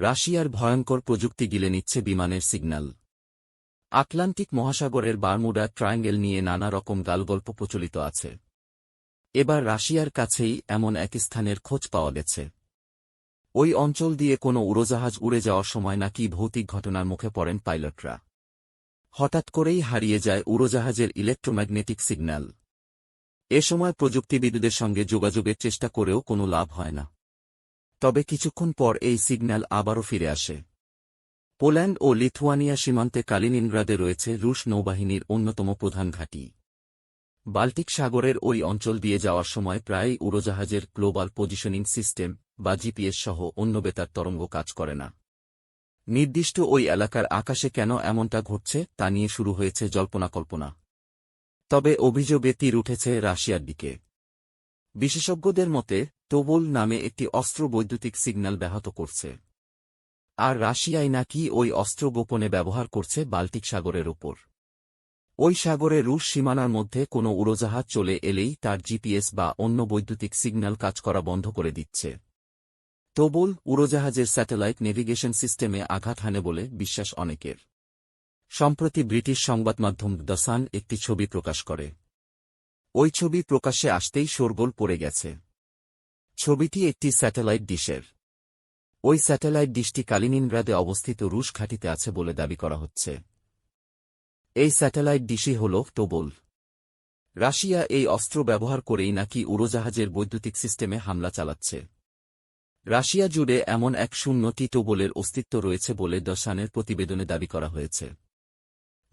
রাশিয়ার ভয়ঙ্কর প্রযুক্তি গিলে নিচ্ছে বিমানের সিগন্যাল। আটলান্টিক মহাসাগরের বারমুডা ট্রায়াঙ্গেল নিয়ে নানা রকম গালগল্প প্রচলিত আছে। এবার রাশিয়ার কাছেই এমন এক স্থানের খোঁজ পাওয়া গেছে। ওই অঞ্চল দিয়ে কোনো উড়োজাহাজ উড়ে যাওয়ার সময় নাকি ভৌতিক ঘটনার মুখে পড়েন পাইলটরা। হঠাৎ করেই হারিয়ে যায় উড়োজাহাজের ইলেকট্রোম্যাগনেটিক সিগন্যাল। এ সময় প্রযুক্তিবিদদের সঙ্গে যোগাযোগের চেষ্টা করেও কোনো লাভ হয় না। তবে কিছুক্ষণ পর এই সিগন্যাল আবারও ফিরে আসে। পোল্যান্ড ও লিথুয়ানিয়া সীমান্তে কালিনিনগ্রাদে রয়েছে রুশ নৌবাহিনীর অন্যতম প্রধান ঘাঁটি। বাল্টিক সাগরের ওই অঞ্চল দিয়ে যাওয়ার সময় প্রায়ই উড়োজাহাজের গ্লোবাল পজিশনিং সিস্টেম বা জিপিএস সহ অন্য বেতার তরঙ্গ কাজ করে না। নির্দিষ্ট ওই এলাকার আকাশে কেন এমনটা ঘটছে তা নিয়ে শুরু হয়েছে জল্পনা কল্পনা তবে অভিযোগে তীর উঠেছে রাশিয়ার দিকে। বিশেষজ্ঞদের মতে টোবল নামে একটি অস্ত্র বৈদ্যুতিক সিগন্যাল ব্যাহত করছে। আর রাশিয়ায় নাকি ওই অস্ত্র গোপনে ব্যবহার করছে বাল্টিক সাগরের ওপর ওই সাগরে রুশ সীমানার মধ্যে কোনো উড়োজাহাজ চলে এলেই তার জিপিএস বা অন্য বৈদ্যুতিক সিগন্যাল কাজ করা বন্ধ করে দিচ্ছে। তোবল উড়োজাহাজের স্যাটেলাইট নেভিগেশন সিস্টেমে আঘাত হানে বলে বিশ্বাস অনেকের। সম্প্রতি ব্রিটিশ সংবাদমাধ্যম দ্য সান একটি ছবি প্রকাশ করে। ওই ছবি প্রকাশ্যে আসতেই শোরগোল পড়ে গেছে। ছবিটি একটি স্যাটেলাইট ডিশের। ওই স্যাটেলাইট ডিশটি কালিনিনগ্রাদে অবস্থিত রুশ ঘাঁটিতে আছে বলে দাবি করা হচ্ছে। এই স্যাটেলাইট ডিশই হল টোবল। রাশিয়া এই অস্ত্র ব্যবহার করেই নাকি উড়োজাহাজের বৈদ্যুতিক সিস্টেমে হামলা চালাচ্ছে। রাশিয়া জুড়ে এমন এক শূন্যটি টোবলের অস্তিত্ব রয়েছে বলে দশানের প্রতিবেদনে দাবি করা হয়েছে।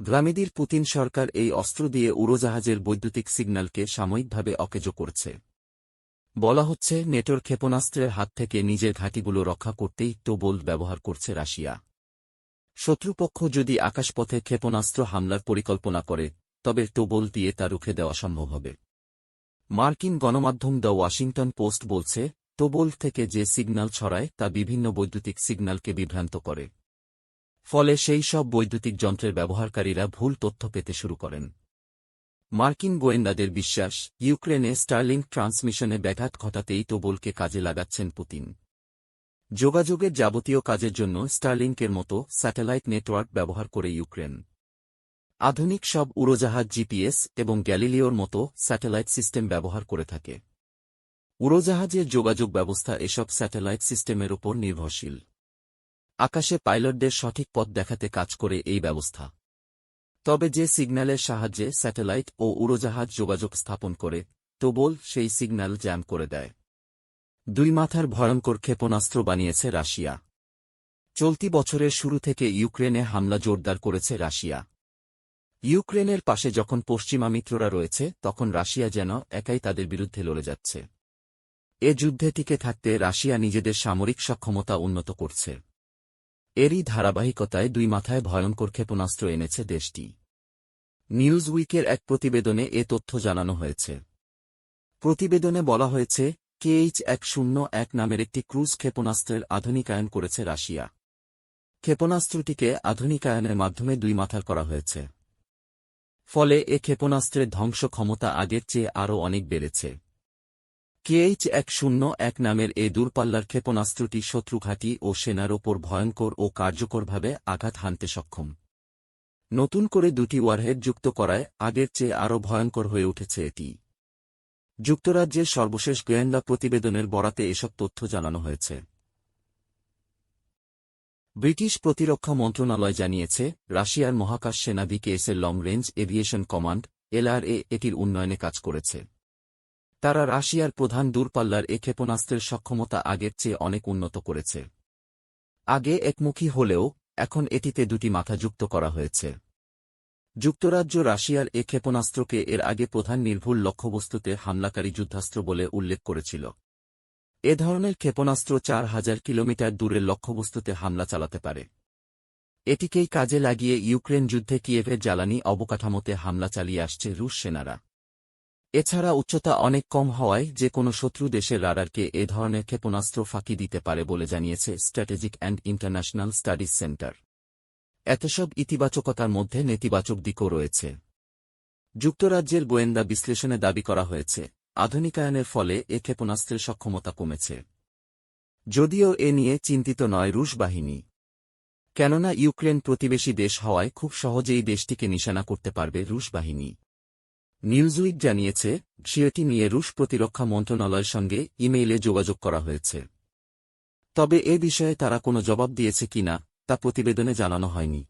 ভ্লামিদির পুতিন সরকার এই অস্ত্র দিয়ে উড়োজাহাজের বৈদ্যুতিক সিগন্যালকে সাময়িকভাবে অকেজো করছে। বলা হচ্ছে, নেটোর ক্ষেপণাস্ত্রের হাত থেকে নিজের ঘাঁটিগুলো রক্ষা করতেই তো টোবল ব্যবহার করছে রাশিয়া। শত্রুপক্ষ যদি আকাশপথে ক্ষেপণাস্ত্র হামলার পরিকল্পনা করে, তবে টোবল দিয়ে তা রুখে দেওয়া সম্ভব হবে। মার্কিন গণমাধ্যম দ্য ওয়াশিংটন পোস্ট বলছে টোবল থেকে যে সিগন্যাল ছড়ায় তা বিভিন্ন বৈদ্যুতিক সিগন্যালকে বিভ্রান্ত করে। ফলে সেই সব বৈদ্যুতিক যন্ত্রের ব্যবহারকারীরা ভুল তথ্য পেতে শুরু করেন। মার্কিন গোয়েন্দাদের বিশ্বাস, ইউক্রেনে স্টার্লিং ট্রান্সমিশনে ব্যাঘাত ঘটাতেই তোবলকে কাজে লাগাচ্ছেন পুতিন। যোগাযোগের যাবতীয় কাজের জন্য স্টার্লিংকের মতো স্যাটেলাইট নেটওয়ার্ক ব্যবহার করে ইউক্রেন। আধুনিক সব উড়োজাহাজ জিপিএস এবং গ্যালিলিওর মতো স্যাটেলাইট সিস্টেম ব্যবহার করে থাকে। উড়োজাহাজের যোগাযোগ ব্যবস্থা এসব স্যাটেলাইট সিস্টেমের উপর নির্ভরশীল। আকাশে পাইলটদের সঠিক পথ দেখাতে কাজ করে এই ব্যবস্থা। তবে যে সিগন্যালের সাহায্যে স্যাটেলাইট ও উড়োজাহাজ যোগাযোগ স্থাপন করে টোবল সেই সিগন্যাল জ্যাম করে দেয়। দুই মাথার ভয়ঙ্কর ক্ষেপণাস্ত্র বানিয়েছে রাশিয়া। চলতি বছরের শুরু থেকে ইউক্রেনে হামলা জোরদার করেছে রাশিয়া। ইউক্রেনের পাশে যখন পশ্চিমা মিত্ররা রয়েছে, তখন রাশিয়া যেন একাই তাদের বিরুদ্ধে লড়ে যাচ্ছে। এ যুদ্ধে টিকে থাকতে রাশিয়া নিজেদের সামরিক সক্ষমতা উন্নত করছে। এরই ধারাবাহিকতায় দুই মাথায় ভয়ঙ্কর ক্ষেপণাস্ত্র এনেছে দেশটি। নিউজ উইকের এক প্রতিবেদনে এ তথ্য জানানো হয়েছে। প্রতিবেদনে বলা হয়েছে, কেএইচ এক শূন্য এক নামের একটি ক্রুজ ক্ষেপণাস্ত্রের আধুনিকায়ন করেছে রাশিয়া। ক্ষেপণাস্ত্রটিকে আধুনিকায়নের মাধ্যমে দুই মাথার করা হয়েছে। ফলে এ ক্ষেপণাস্ত্রের ধ্বংস ক্ষমতা আগের চেয়ে আরও অনেক বেড়েছে। কেএইচ এক শূন্য এক নামের এ দূরপাল্লার ক্ষেপণাস্ত্রটি শত্রুঘাটি ও সেনার ওপর ভয়ঙ্কর ও কার্যকরভাবে আঘাত হানতে সক্ষম। নতুন করে দুটি ওয়ারহেড যুক্ত করায় আগের চেয়ে আরও ভয়ঙ্কর হয়ে উঠেছে এটি। যুক্তরাজ্যের সর্বশেষ গোয়েন্দা প্রতিবেদনের বরাতে এসব তথ্য জানানো হয়েছে। ব্রিটিশ প্রতিরক্ষা মন্ত্রণালয় জানিয়েছে, রাশিয়ার মহাকাশ সেনা ভিকেএসের long range aviation command LRA এটির উন্নয়নে কাজ করেছে। তারা রাশিয়ার প্রধান দূরপাল্লার এ ক্ষেপণাস্ত্রের সক্ষমতা আগের চেয়ে অনেক উন্নত করেছে। আগে একমুখী হলেও, এখন এটিতে দুটি মাথা যুক্ত করা হয়েছে। যুক্তরাজ্য রাশিয়ার এ ক্ষেপণাস্ত্রকে এর আগে প্রধান নির্ভুল লক্ষ্যবস্তুতে হামলাকারী যুদ্ধাস্ত্র বলে উল্লেখ করেছিল। এ ধরনের ক্ষেপণাস্ত্র চার হাজার কিলোমিটার দূরের লক্ষ্যবস্তুতে হামলা চালাতে পারে। এটিকেই কাজে লাগিয়ে ইউক্রেন যুদ্ধে কিয়েভের জ্বালানি অবকাঠামোতে হামলা চালিয়ে আসছে রুশ সেনারা। এছাড়া উচ্চতা অনেক কম হওয়ায় যে কোনো শত্রু দেশের রাডারকে এ ধরনের ক্ষেপণাস্ত্র ফাঁকি দিতে পারে বলে জানিয়েছে strategic and international studies centre এতসব ইতিবাচকতার মধ্যে নেতিবাচক দিকও রয়েছে। যুক্তরাজ্যের গোয়েন্দা বিশ্লেষণে দাবি করা হয়েছে, আধুনিকায়নের ফলে এ ক্ষেপণাস্ত্রের সক্ষমতা কমেছে। যদিও এ নিয়ে চিন্তিত নয় রুশ বাহিনী। কেননা ইউক্রেন প্রতিবেশী দেশ হওয়ায় খুব সহজেই দেশটিকে নিশানা করতে পারবে রুশ বাহিনী। নিউজউইক জানিয়েছে বিষয়টি নিয়ে রুশ প্রতিরক্ষা মন্ত্রণালয়ের সঙ্গে ইমেইলে যোগাযোগ করা হয়েছে। তবে এ বিষয়ে তারা কোনো জবাব দিয়েছে কিনা, তা প্রতিবেদনে জানানো হয়নি।